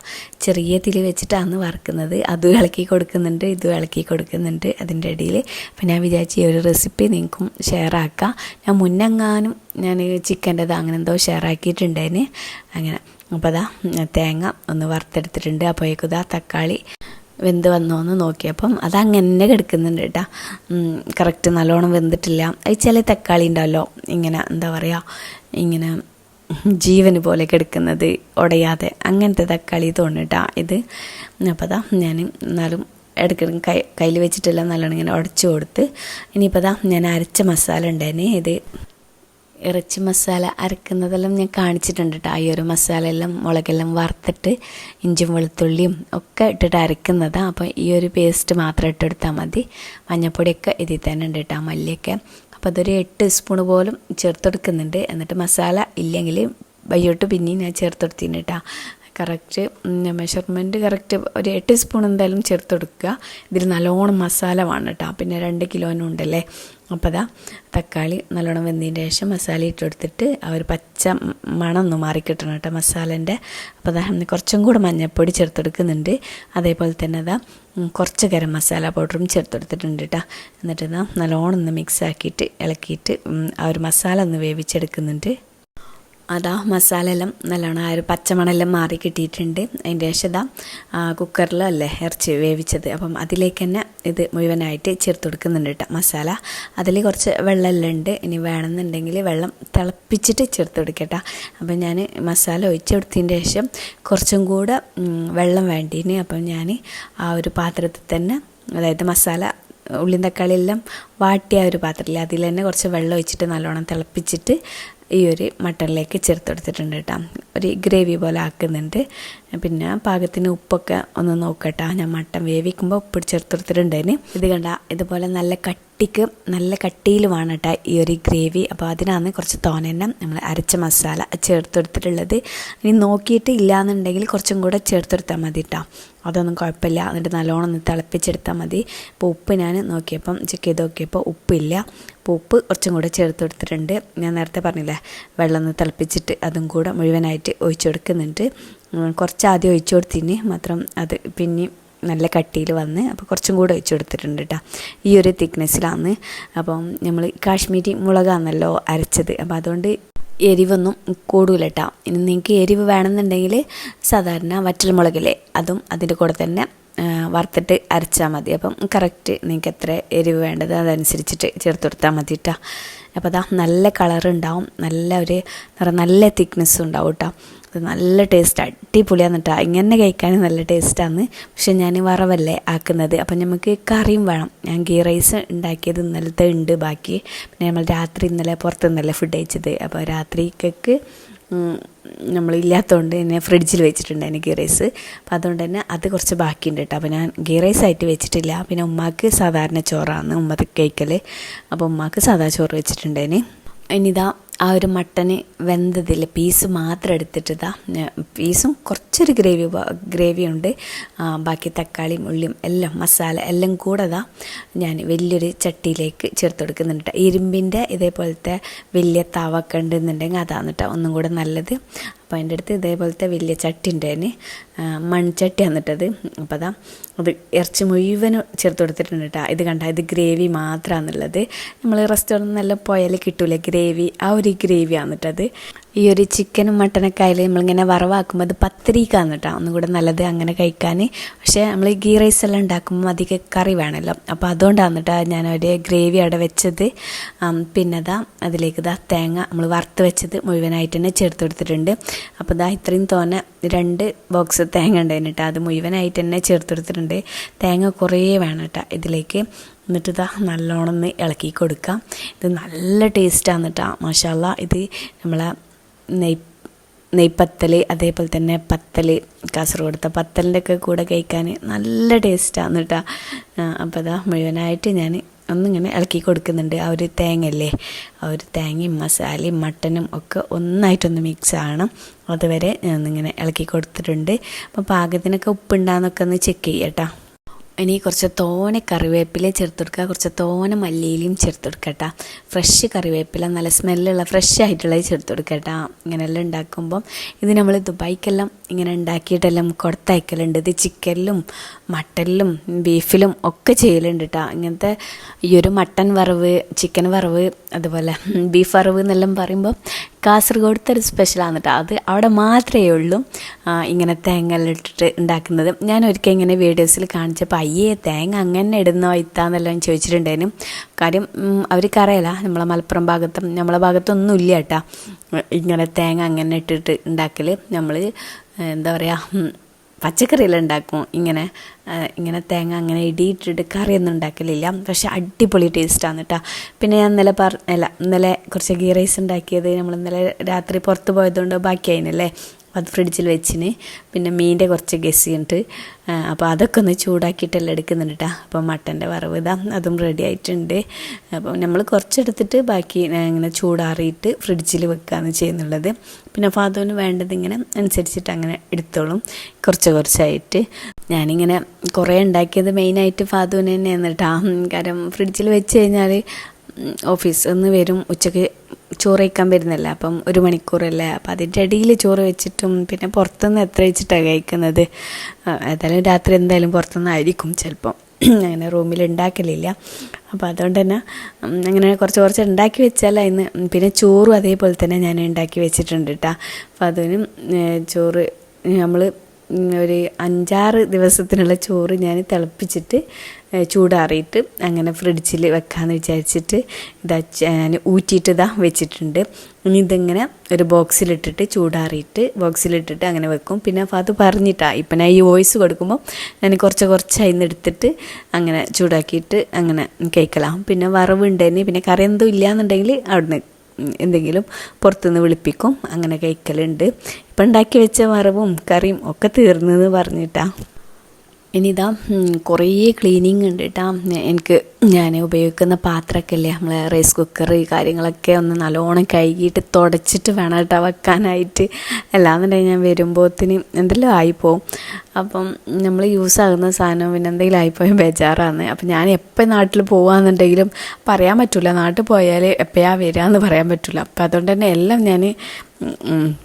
Speaker 1: ചെറിയ തിരി വെച്ചിട്ടാണ് വറുക്കുന്നത്. അതും ഇളക്കി കൊടുക്കുന്നുണ്ട് ഇതും ഇളക്കി കൊടുക്കുന്നുണ്ട് അതിന്റെ ഇടയിൽ അപ്പം ഞാൻ വിചാരിച്ചു ഈ ഒരു റെസിപ്പി നിങ്ങൾക്കും ഷെയർ ആക്കാം. ഞാൻ മുന്നെങ്ങാനും ഞാൻ ചിക്കന്റെത് അങ്ങനെ എന്തോ ഷെയർ ആക്കിയിട്ടുണ്ടായിന്. അങ്ങനെ. അപ്പോൾ അതാ തേങ്ങ ഒന്ന് വറുത്തെടുത്തിട്ടുണ്ട്. അപ്പോഴേക്കും ഇതാ തക്കാളി വെന്ത് വന്നോന്ന് നോക്കിയപ്പം അതങ്ങനെ കിടക്കുന്നുണ്ട് കേട്ടോ. കറക്റ്റ് നല്ലോണം വെന്തിട്ടില്ല. അത് ചില തക്കാളി ഉണ്ടല്ലോ ഇങ്ങനെ എന്താ പറയുക ഇങ്ങനെ ജീവന് പോലെ കിടക്കുന്നത് ഉടയാതെ അങ്ങനത്തെ തക്കാളി തോന്നിട്ടാ ഇത്. അപ്പോൾ അതാ ഞാൻ എന്നാലും ഇടയ്ക്കിടയ്ക്ക് കൈ കയ്യിൽ വെച്ചിട്ടെല്ലാം നല്ലോണം ഇങ്ങനെ ഉടച്ചു കൊടുത്ത് ഇനിയിപ്പോൾ അതാ ഞാൻ അരച്ച മസാല ഉണ്ടായിരുന്നേ ഇത് ഇറച്ചി മസാല അരക്കുന്നതെല്ലാം ഞാൻ കാണിച്ചിട്ടുണ്ട് കേട്ടോ ഈ ഒരു മസാലയെല്ലാം മുളകെല്ലാം വറുത്തിട്ട് ഇഞ്ചും വെളുത്തുള്ളിയും ഒക്കെ ഇട്ടിട്ട് അരക്കുന്നതാണ് അപ്പോൾ ഈ ഒരു പേസ്റ്റ് മാത്രം ഇട്ടെടുത്താൽ മതി. മഞ്ഞപ്പൊടിയൊക്കെ ഇതിൽ തന്നെ ഉണ്ട് കേട്ടോ മല്ലിയൊക്കെ. അപ്പോൾ അതൊരു എട്ട് സ്പൂൺ പോലും ചേർത്തെടുക്കുന്നുണ്ട് എന്നിട്ട് മസാല ഇല്ലെങ്കിൽ വയ്യോട്ട് പിന്നെയും ഞാൻ ചേർത്തെടുത്തിന് കേട്ടോ കറക്റ്റ് മെഷർമെന്റ് കറക്റ്റ് ഒരു എട്ട് സ്പൂൺ എന്തായാലും ചേർത്ത് കൊടുക്കുക. ഇതിൽ നല്ലോണം മസാല വേണം കേട്ടോ പിന്നെ രണ്ട് കിലോനും ഉണ്ടല്ലേ? അപ്പോൾ അതാ തക്കാളി നല്ലോണം വെന്തതിന് ശേഷം മസാല ഇട്ടെടുത്തിട്ട് ആ ഒരു പച്ച മണം ഒന്ന് മാറിക്കിട്ടണം കേട്ടോ മസാലേന്റെ അപ്പോൾ അതാ കുറച്ചും കൂടെ മഞ്ഞൾപ്പൊടി ചേർത്തെടുക്കുന്നുണ്ട്. അതേപോലെ തന്നെ അതാ കുറച്ച് ഗരം മസാല പൗഡറും ചേർത്തെടുത്തിട്ടുണ്ട് കേട്ടോ. എന്നിട്ട് ഇതാ നല്ലോണം ഒന്ന് മിക്സ് ആക്കിയിട്ട് ഇളക്കിയിട്ട് ആ ഒരു മസാല ഒന്ന് വേവിച്ചെടുക്കുന്നുണ്ട്. അതാ മസാല എല്ലാം നല്ലോണം ആ ഒരു പച്ചമണെല്ലാം മാറി കിട്ടിയിട്ടുണ്ട്. അതിന്റെ ശേഷം ഇതാ കുക്കറിലല്ലേ ഇറച്ചി വേവിച്ചത്. അപ്പം അതിലേക്ക് തന്നെ ഇത് മുഴുവനായിട്ട് ചേർത്ത് കൊടുക്കുന്നുണ്ട് കേട്ടോ മസാല. അതിൽ കുറച്ച് വെള്ളമെല്ലാം ഉണ്ട്. ഇനി വേണമെന്നുണ്ടെങ്കിൽ വെള്ളം തിളപ്പിച്ചിട്ട് ചേർത്ത് കൊടുക്കട്ടോ അപ്പം ഞാൻ മസാല ഒഴിച്ച് കൊടുത്തതിന്റെ ശേഷം കുറച്ചും കൂടെ വെള്ളം വേണ്ടീന്. അപ്പം ഞാൻ ആ ഒരു പാത്രത്തിൽ തന്നെ അതായത് മസാല ഉള്ളിൻ തക്കാളി എല്ലാം വാട്ടിയ ഒരു പാത്രത്തിൽ അതിൽ തന്നെ കുറച്ച് വെള്ളം ഒഴിച്ചിട്ട് നല്ലോണം തിളപ്പിച്ചിട്ട് ഈ ഒരു മട്ടണിലേക്ക് ചേർത്ത് കൊടുത്തിട്ടുണ്ട് കേട്ടോ. ഒരു ഗ്രേവി പോലെ ആക്കുന്നുണ്ട്. പിന്നെ പാകത്തിന് ഉപ്പൊക്കെ ഒന്ന് നോക്കട്ടോ ഞാൻ മട്ടൻ വേവിക്കുമ്പോൾ ഉപ്പ് ചേർത്ത് കൊടുത്തിട്ടുണ്ടായിരുന്നു ഇത് കണ്ട ഇതുപോലെ നല്ല കട്ടിക്ക് നല്ല കട്ടിയിൽ വേണം കേട്ടോ ഈ ഒരു ഗ്രേവി. അപ്പോൾ അതിനാണ് കുറച്ച് തോനെണ്ണ നമ്മൾ അരച്ച മസാല ചേർത്തെടുത്തിട്ടുള്ളത്. ഇനി നോക്കിയിട്ട് ഇല്ലയെന്നുണ്ടെങ്കിൽ കുറച്ചും കൂടെ ചേർത്തെടുത്താൽ മതി കേട്ടോ അതൊന്നും കുഴപ്പമില്ല. എന്നിട്ട് നല്ലോണം ഒന്ന് തിളപ്പിച്ചെടുത്താൽ മതി. ഇപ്പോൾ ഉപ്പ് ഞാൻ നോക്കിയപ്പം ചെക്ക് ചെയ്ത് നോക്കിയപ്പോൾ ഉപ്പില്ല. അപ്പോൾ ഉപ്പ് കുറച്ചും കൂടെ ചേർത്ത് കൊടുത്തിട്ടുണ്ട് ഞാൻ നേരത്തെ പറഞ്ഞില്ലേ വെള്ളം ഒന്ന് തിളപ്പിച്ചിട്ട് അതും കൂടെ മുഴുവനായിട്ട് ഒഴിച്ചു കൊടുക്കുന്നുണ്ട്. കുറച്ച് ആദ്യം ഒഴിച്ചു കൊടുത്തിന് മാത്രം അത് പിന്നെയും നല്ല കട്ടിയിൽ വന്ന് അപ്പോൾ കുറച്ചും കൂടെ ഒഴിച്ചു കൊടുത്തിട്ടുണ്ട് കേട്ടോ ഈ ഒരു തിക്നെസ്സിലാണ്. അപ്പം നമ്മൾ കാശ്മീരി മുളകാണല്ലോ അരച്ചത്. അപ്പോൾ അതുകൊണ്ട് എരിവൊന്നും കൂടൂല കേട്ടോ ഇനി നിങ്ങൾക്ക് എരിവ് വേണമെന്നുണ്ടെങ്കിൽ സാധാരണ വറ്റൽ മുളകിലെ അതും അതിന്റെ കൂടെ തന്നെ വറുത്തിട്ട് അരച്ചാൽ മതി. അപ്പം കറക്റ്റ് നിങ്ങൾക്ക് എത്ര എരിവ് വേണ്ടത് അതനുസരിച്ചിട്ട് ചേർത്ത് കൊടുത്താൽ മതി കേട്ടോ അപ്പോൾ അതാ നല്ല കളറുണ്ടാവും. നല്ല ഒരു നല്ല തിക്നെസ്സും ഉണ്ടാവും കേട്ടോ അത് നല്ല ടേസ്റ്റ് അടിപൊളിയാണ് കേട്ടോ ഇങ്ങനെ കഴിക്കാൻ നല്ല ടേസ്റ്റാണ് പക്ഷെ ഞാൻ വറവല്ലേ ആക്കുന്നത്. അപ്പം നമുക്ക് കറിയും വേണം. ഞാൻ ഗീ റൈസ് ഉണ്ടാക്കിയത് ഇന്നലത്തെ ഉണ്ട് ബാക്കി. പിന്നെ നമ്മൾ രാത്രി ഇന്നലെ പുറത്ത് നിന്നല്ലേ ഫുഡ് കഴിച്ചത്. അപ്പോൾ രാത്രിക്കൊക്കെ നമ്മളില്ലാത്തതുകൊണ്ട് തന്നെ ഫ്രിഡ്ജിൽ വെച്ചിട്ടുണ്ട് അതിന് ഗീ റൈസ് അപ്പോൾ അതുകൊണ്ട് തന്നെ അത് കുറച്ച് ബാക്കിയുണ്ട് കേട്ടോ അപ്പോൾ ഞാൻ ഗീ റൈസ് ആയിട്ട് വെച്ചിട്ടില്ല. പിന്നെ ഉമ്മാക്ക് സാധാരണ ചോറാണ് ഉമ്മ കഴിക്കൽ അപ്പോൾ ഉമ്മാക്ക് സാധാ ചോറ് വെച്ചിട്ടുണ്ടേന് ഇനിതാ ആ ഒരു മട്ടന് വെന്തതിൽ പീസ് മാത്രം എടുത്തിട്ടതാ. പീസും കുറച്ചൊരു ഗ്രേവി ഗ്രേവി ഉണ്ട് ബാക്കി തക്കാളിയും ഉള്ളിയും എല്ലാം മസാല എല്ലാം കൂടെ അതാ ഞാൻ വലിയൊരു ചട്ടിയിലേക്ക് ചേർത്ത് കൊടുക്കുന്നുണ്ട്. ഇരുമ്പിന്റെ ഇതേപോലത്തെ വലിയ താവൊക്കെ ഉണ്ടെന്നുണ്ടെങ്കിൽ അതാണ് കേട്ടോ ഒന്നും കൂടെ നല്ലത്. അപ്പോൾ അതിന്റെ അടുത്ത് ഇതേപോലത്തെ വലിയ ചട്ടി ഉണ്ടായിന് മൺചട്ടി വന്നിട്ടത് അപ്പം അതാ അത് ഇറച്ചി മുഴുവനും ചേർത്ത് കൊടുത്തിട്ടുണ്ട് കേട്ടോ. ഇത് കണ്ട ഇത് ഗ്രേവി മാത്രമാണെന്നുള്ളത് നമ്മൾ റെസ്റ്റോറന്റ് നല്ല പോയാൽ കിട്ടൂലേ ഗ്രേവി? ആ ഒരു ഗ്രേവി ആന്നിട്ടത് ഈ ഒരു ചിക്കനും മട്ടനൊക്കെ ആയാലും നമ്മളിങ്ങനെ വറവാക്കുമ്പോൾ അത് പത്തിരിക്കാന്ന് കേട്ടോ. ഒന്നും കൂടെ നല്ലത് അങ്ങനെ കഴിക്കാൻ പക്ഷേ നമ്മൾ ഗീ റൈസ് എല്ലാം ഉണ്ടാക്കുമ്പോൾ അധികം കറി വേണമല്ലോ അപ്പോൾ അതുകൊണ്ടാണ് കേട്ടോ ഞാൻ ഒരു ഗ്രേവി അവിടെ വെച്ചത്. പിന്നെ അതാ അതിലേക്ക് ഇതാ തേങ്ങ നമ്മൾ വറുത്ത് വെച്ചത് മുഴുവനായിട്ട് തന്നെ ചേർത്ത് കൊടുത്തിട്ടുണ്ട്. അപ്പോൾ ഇതാ ഇത്രയും തോന്നെ രണ്ട് ബോക്സ് തേങ്ങ ഉണ്ടായിരുന്നു കേട്ടോ. അത് മുഴുവനായിട്ട് തന്നെ ചേർത്ത് കൊടുത്തിട്ടുണ്ട്. തേങ്ങ കുറേ വേണം കേട്ടോ ഇതിലേക്ക്. എന്നിട്ട് ഇതാ നല്ലോണം ഇളക്കി കൊടുക്കാം. ഇത് നല്ല ടേസ്റ്റാണ് കേട്ടോ. മാഷാല്ല ഇത് നമ്മളെ നെയ് നെയ്പ്പത്തൽ അതേപോലെ തന്നെ പത്തൽ കാസർഗോഡത്തെ പത്തലിന്റെ ഒക്കെ കൂടെ കഴിക്കാൻ നല്ല ടേസ്റ്റാണ് കേട്ടോ അപ്പോൾ അതാ മുഴുവനായിട്ട് ഞാൻ ഒന്നിങ്ങനെ ഇളക്കി കൊടുക്കുന്നുണ്ട്. ആ ഒരു തേങ്ങയല്ലേ? ആ ഒരു തേങ്ങയും മസാലയും മട്ടനും ഒക്കെ ഒന്നായിട്ടൊന്ന് മിക്സ് ആവണം. അതുവരെ ഞാൻ ഒന്നിങ്ങനെ ഇളക്കി കൊടുത്തിട്ടുണ്ട്. അപ്പോൾ പാകത്തിനൊക്കെ ഉപ്പുണ്ടാന്നൊക്കെ ഒന്ന് ചെക്ക് ചെയ്യട്ടോ. ഇനി കുറച്ച് തോനെ കറിവേപ്പില ചേർത്ത് കൊടുക്കുക കുറച്ച് തോനെ മല്ലിയിലയും ചേർത്ത് കൊടുക്കട്ട ഫ്രഷ് കറിവേപ്പില നല്ല സ്മെല്ലുള്ള ഫ്രഷ് ആയിട്ടുള്ളത് ചേർത്ത് കൊടുക്കട്ട ഇങ്ങനെയെല്ലാം ഉണ്ടാക്കുമ്പം ഇത് നമ്മൾ ദുബായ്ക്കെല്ലാം ഇങ്ങനെ ഉണ്ടാക്കിയിട്ടെല്ലാം കൊടുത്തയക്കലുണ്ട്. ഇത് ചിക്കനിലും മട്ടനിലും ബീഫിലും ഒക്കെ ചെയ്യലുണ്ട് കേട്ടോ ഇങ്ങനത്തെ ഈ ഒരു മട്ടൻ വറവ് ചിക്കൻ വറവ് അതുപോലെ ബീഫ് വറവ് എന്നെല്ലാം പറയുമ്പോൾ കാസർഗോഡത്തെ ഒരു സ്പെഷ്യലാണ് കേട്ടോ അത് അവിടെ മാത്രമേ ഉള്ളൂ ഇങ്ങനെ തേങ്ങ ഇട്ടിട്ട് ഉണ്ടാക്കുന്നത്. ഞാൻ ഒരിക്കൽ ഇങ്ങനെ വീഡിയോസിൽ കാണിച്ചപ്പോൾ അയ്യേ തേങ്ങ അങ്ങനെ ഇടുന്നോ ഇത്താന്നെല്ലാം ചോദിച്ചിട്ടുണ്ടായിരുന്നു. കാര്യം അവർക്കറിയില്ല നമ്മളെ മലപ്പുറം ഭാഗത്തും നമ്മളെ ഭാഗത്തൊന്നും ഇല്ല കേട്ടോ ഇങ്ങനെ തേങ്ങ അങ്ങനെ ഇട്ടിട്ട് ഉണ്ടാക്കൽ നമ്മൾ എന്താ പറയുക പച്ചക്കറിയെല്ലാം ഉണ്ടാക്കും. ഇങ്ങനെ ഇങ്ങനെ തേങ്ങ അങ്ങനെ ഇടിയിട്ടിട്ട് കറിയൊന്നും ഉണ്ടാക്കലില്ല. പക്ഷെ അടിപൊളി ടേസ്റ്റാണ് കേട്ടോ പിന്നെ ഞാൻ ഇന്നലെ പറ അല്ല ഇന്നലെ കുറച്ച് ഗീ റൈസ് ഉണ്ടാക്കിയത്. നമ്മൾ ഇന്നലെ രാത്രി പുറത്ത് പോയതുകൊണ്ട് ബാക്കിയായിനല്ലേ. അത് ഫ്രിഡ്ജിൽ വെച്ചിന്. പിന്നെ മീന്റെ കുറച്ച് ഗസ്സിയുണ്ട് അപ്പോൾ അതൊക്കെ ഒന്ന് ചൂടാക്കിയിട്ടെല്ലാം എടുക്കുന്നുണ്ട് കേട്ടോ അപ്പോൾ മട്ടന്റെ വറവ് ഇതാ അതും റെഡി ആയിട്ടുണ്ട്. അപ്പോൾ നമ്മൾ കുറച്ചെടുത്തിട്ട് ബാക്കി ഇങ്ങനെ ചൂടാറിയിട്ട് ഫ്രിഡ്ജിൽ വെക്കുകയാണ് ചെയ്യുന്നുള്ളത്. പിന്നെ ഫാദോന് വേണ്ടത് ഇങ്ങനെ അനുസരിച്ചിട്ട് അങ്ങനെ എടുത്തോളും. കുറച്ച് കുറച്ചായിട്ട്. ഞാനിങ്ങനെ കുറേ ഉണ്ടാക്കിയത് മെയിനായിട്ട് ഫാദുവിന് തന്നെയാണ് കേട്ടോ കാരണം ഫ്രിഡ്ജിൽ വെച്ച് കഴിഞ്ഞാൽ ഓഫീസിൽ നിന്ന് വരും ഉച്ചയ്ക്ക് ചോറ് കഴിക്കാൻ വരുന്നില്ല. അപ്പം ഒരു മണിക്കൂറല്ലേ. അപ്പം അതിന്റെ ഇടയിൽ ചോറ് വെച്ചിട്ടും പിന്നെ പുറത്തുനിന്ന് എത്ര വെച്ചിട്ടാണ് കഴിക്കുന്നത്? ഏതായാലും രാത്രി എന്തായാലും പുറത്തുനിന്നായിരിക്കും ചിലപ്പം. അങ്ങനെ റൂമിൽ ഉണ്ടാക്കലില്ല. അപ്പോൾ അതുകൊണ്ട് തന്നെ അങ്ങനെ കുറച്ച് കുറച്ച് ഉണ്ടാക്കി വെച്ചാൽ അതിന് പിന്നെ ചോറും അതേപോലെ തന്നെ ഞാൻ ഉണ്ടാക്കി വെച്ചിട്ടുണ്ട് കേട്ടോ അപ്പോൾ അതിനും ചോറ് നമ്മൾ ഒരു അഞ്ചാറ് ദിവസത്തിനുള്ള ചോറ് ഞാൻ തിളപ്പിച്ചിട്ട് ചൂടാറിയിട്ട് അങ്ങനെ ഫ്രിഡ്ജിൽ വെക്കാമെന്ന് വിചാരിച്ചിട്ട് ഇതാ ഞാൻ ഊറ്റിയിട്ട് ഇതാ വെച്ചിട്ടുണ്ട്. ഇനി ഇതിങ്ങനെ ഒരു ബോക്സിലിട്ടിട്ട് ചൂടാറിയിട്ട് ബോക്സിലിട്ടിട്ട് അങ്ങനെ വെക്കും. പിന്നെ അത് പറഞ്ഞിട്ടാണ് ഇപ്പം ഞാൻ ഈ വോയിസ് കൊടുക്കുമ്പോൾ ഞാൻ കുറച്ച് കുറച്ചായി എടുത്തിട്ട് അങ്ങനെ ചൂടാക്കിയിട്ട് അങ്ങനെ കേൾക്കലാം പിന്നെ വറവുണ്ടെങ്കിൽ പിന്നെ കറി എന്തും ഇല്ലയെന്നുണ്ടെങ്കിൽ അവിടുന്ന് എന്തെങ്കിലും പുറത്തുനിന്ന് വിളിപ്പിക്കും. അങ്ങനെ കഴിക്കലുണ്ട്. ഇപ്പം ഉണ്ടാക്കി വെച്ച വറവും കറിയും ഒക്കെ തീർന്നെന്ന് പറഞ്ഞിട്ടാ. ഇനിതാ കുറേ ക്ലീനിങ് ഉണ്ട് കേട്ടോ എനിക്ക് ഞാൻ ഉപയോഗിക്കുന്ന പാത്രമൊക്കെ ഇല്ലേ റൈസ് കുക്കർ കാര്യങ്ങളൊക്കെ ഒന്ന് നല്ലോണം കഴുകിയിട്ട് തുടച്ചിട്ട് വേണം കേട്ടോ വെക്കാനായിട്ട്. അല്ലാന്നുണ്ടെങ്കിൽ ഞാൻ വരുമ്പോഴത്തിന് എന്തെല്ലാം ആയിപ്പോവും. അപ്പം നമ്മൾ യൂസ് ആകുന്ന സാധനം പിന്നെ എന്തെങ്കിലും ആയിപ്പോയാൽ ബേജാറാണ് അപ്പം ഞാൻ എപ്പോൾ നാട്ടിൽ പോവാന്നുണ്ടെങ്കിലും പറയാൻ പറ്റില്ല നാട്ടിൽ പോയാൽ എപ്പോഴാണ് വരിക എന്ന് പറയാൻ പറ്റില്ല അപ്പം അതുകൊണ്ട് തന്നെ എല്ലാം ഞാൻ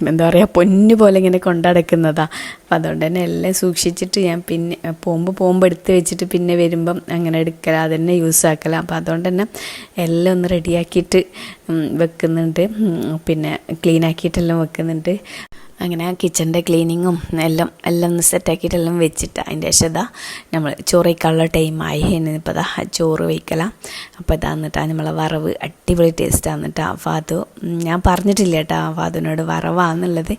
Speaker 1: എന്താ പറയുക പൊന്ന് പോലെ ഇങ്ങനെ കൊണ്ടടക്കുന്നതാണ് അപ്പം അതുകൊണ്ട് തന്നെ എല്ലാം സൂക്ഷിച്ചിട്ട് ഞാൻ പിന്നെ പോകുമ്പോൾ പോകുമ്പോൾ എടുത്ത് വെച്ചിട്ട് പിന്നെ വരുമ്പം അങ്ങനെ എടുക്കല. അതന്നെ യൂസ് ആക്കല. അപ്പം അതുകൊണ്ട് തന്നെ എല്ലാം ഒന്ന് റെഡിയാക്കിയിട്ട് വെക്കുന്നുണ്ട്. പിന്നെ ക്ലീൻ ആക്കിയിട്ടെല്ലാം വെക്കുന്നുണ്ട്. അങ്ങനെ ആ കിച്ചന്റെ ക്ലീനിങ്ങും എല്ലാം എല്ലാം ഒന്ന് സെറ്റാക്കിയിട്ടെല്ലാം വെച്ചിട്ട് അതിന്റെ ശേഷം ഇതാ നമ്മൾ ചോറ് വയ്ക്കാനുള്ള ടൈമായി ഇനിയിപ്പോൾ ഇതാ ചോറ് വയ്ക്കലാം. അപ്പോൾ ഇതാ എന്നിട്ടാ നമ്മളെ വറവ് അടിപൊളി ടേസ്റ്റാണ് ആ ഫാദു ഞാൻ പറഞ്ഞിട്ടില്ല കേട്ടോ ഫാദുവിനോട് വറവാന്നുള്ളത്.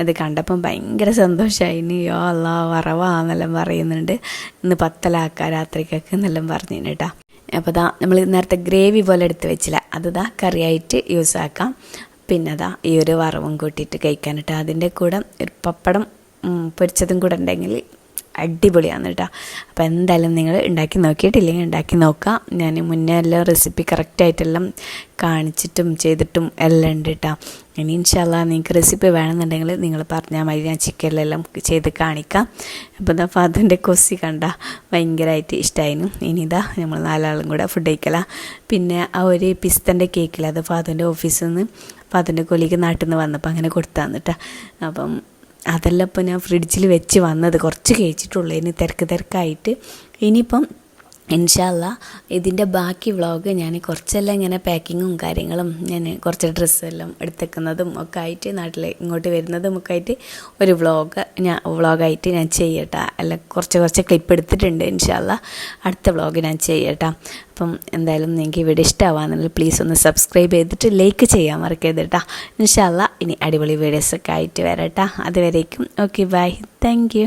Speaker 1: അത് കണ്ടപ്പം ഭയങ്കര സന്തോഷമായി യോ അല്ല വറവാന്നെല്ലാം പറയുന്നുണ്ട്. ഇന്ന് പത്തലാക്കാം രാത്രിക്കൊക്കെ എന്നെല്ലാം പറഞ്ഞു കേട്ടോ. അപ്പോൾ ഇതാ നമ്മൾ നേരത്തെ ഗ്രേവി പോലെ എടുത്ത് വെച്ചില്ല. അത് ഇതാ കറിയായിട്ട് യൂസ് ആക്കാം. പിന്നെ അതാ ഈ ഒരു വറവും കൂട്ടിയിട്ട് കഴിക്കാനിട്ട് അതിന്റെ കൂടെ ഒരു പപ്പടം പൊരിച്ചതും കൂടെ ഉണ്ടെങ്കിൽ അടിപൊളിയാണ് കേട്ടോ. അപ്പോൾ എന്തായാലും നിങ്ങൾ ഉണ്ടാക്കി നോക്കിയിട്ടില്ലെങ്കിൽ ഉണ്ടാക്കി നോക്കുക. ഞാൻ മുന്നേ എല്ലാം റെസിപ്പി കറക്റ്റായിട്ടെല്ലാം കാണിച്ചിട്ടും ചെയ്തിട്ടും എല്ലാം ഉണ്ട് കേട്ടോ. ഇനി ഇൻഷാല്ല നിങ്ങൾക്ക് റെസിപ്പി വേണമെന്നുണ്ടെങ്കിൽ നിങ്ങൾ പറഞ്ഞാൽ മതി. ഞാൻ ചിക്കനിലെല്ലാം ചെയ്ത് കാണിക്കാം. അപ്പോൾ ഇതാ ഫാദറിന്റെ കൊസി കണ്ട ഭയങ്കരമായിട്ട് ഇഷ്ടമായിരുന്നു ഇനി ഇതാ നമ്മൾ നാലാളും കൂടെ ഫുഡ് കഴിക്കല. പിന്നെ ആ ഒരു പിസ്തന്റെ കേക്കിൽ അത് ഫാദറിന്റെ ഓഫീസിൽ നിന്ന് ഫാദറിന്റെ കൊലിക്ക് നാട്ടിൽ നിന്ന് വന്നപ്പോൾ അങ്ങനെ കൊടുത്താന്ന് കേട്ടോ അപ്പം അതെല്ലാം ഇപ്പോൾ ഞാൻ ഫ്രിഡ്ജിൽ വെച്ച് വന്നത് കുറച്ച് കഴിച്ചിട്ടുള്ളൂ. ഇനി തിരക്ക് തിരക്കായിട്ട്. ഇനിയിപ്പം ഇൻഷാല്ല ഇതിന്റെ ബാക്കി വ്ളോഗ് ഞാൻ കുറച്ചെല്ലാം ഇങ്ങനെ പാക്കിങ്ങും കാര്യങ്ങളും ഞാൻ കുറച്ച് ഡ്രസ്സെല്ലാം എടുത്തേക്കുന്നതും ഒക്കെ ആയിട്ട് നാട്ടിൽ ഇങ്ങോട്ട് വരുന്നതും ഒക്കെ ആയിട്ട് ഒരു വ്ളോഗ് ഞാൻ വ്ളോഗായിട്ട് ഞാൻ ചെയ്യട്ടെ. അല്ല കുറച്ച് കുറച്ച് ക്ലിപ്പ് എടുത്തിട്ടുണ്ട് ഇൻഷാല്ല അടുത്ത വ്ളോഗ് ഞാൻ ചെയ്യട്ടെ. അപ്പം എന്തായാലും നിങ്ങൾക്ക് ഇവിടെ ഇഷ്ടമാവാന്നുണ്ടെങ്കിൽ പ്ലീസ് ഒന്ന് സബ്സ്ക്രൈബ് ചെയ്തിട്ട് ലൈക്ക് ചെയ്യാൻ മറക്കരുത് കേട്ടോ ഇൻഷാല്ല ഇനി അടിപൊളി വീഡിയോസൊക്കെ ആയിട്ട് വരട്ടെ. അതുവരേക്കും ഓക്കെ ബൈ താങ്ക്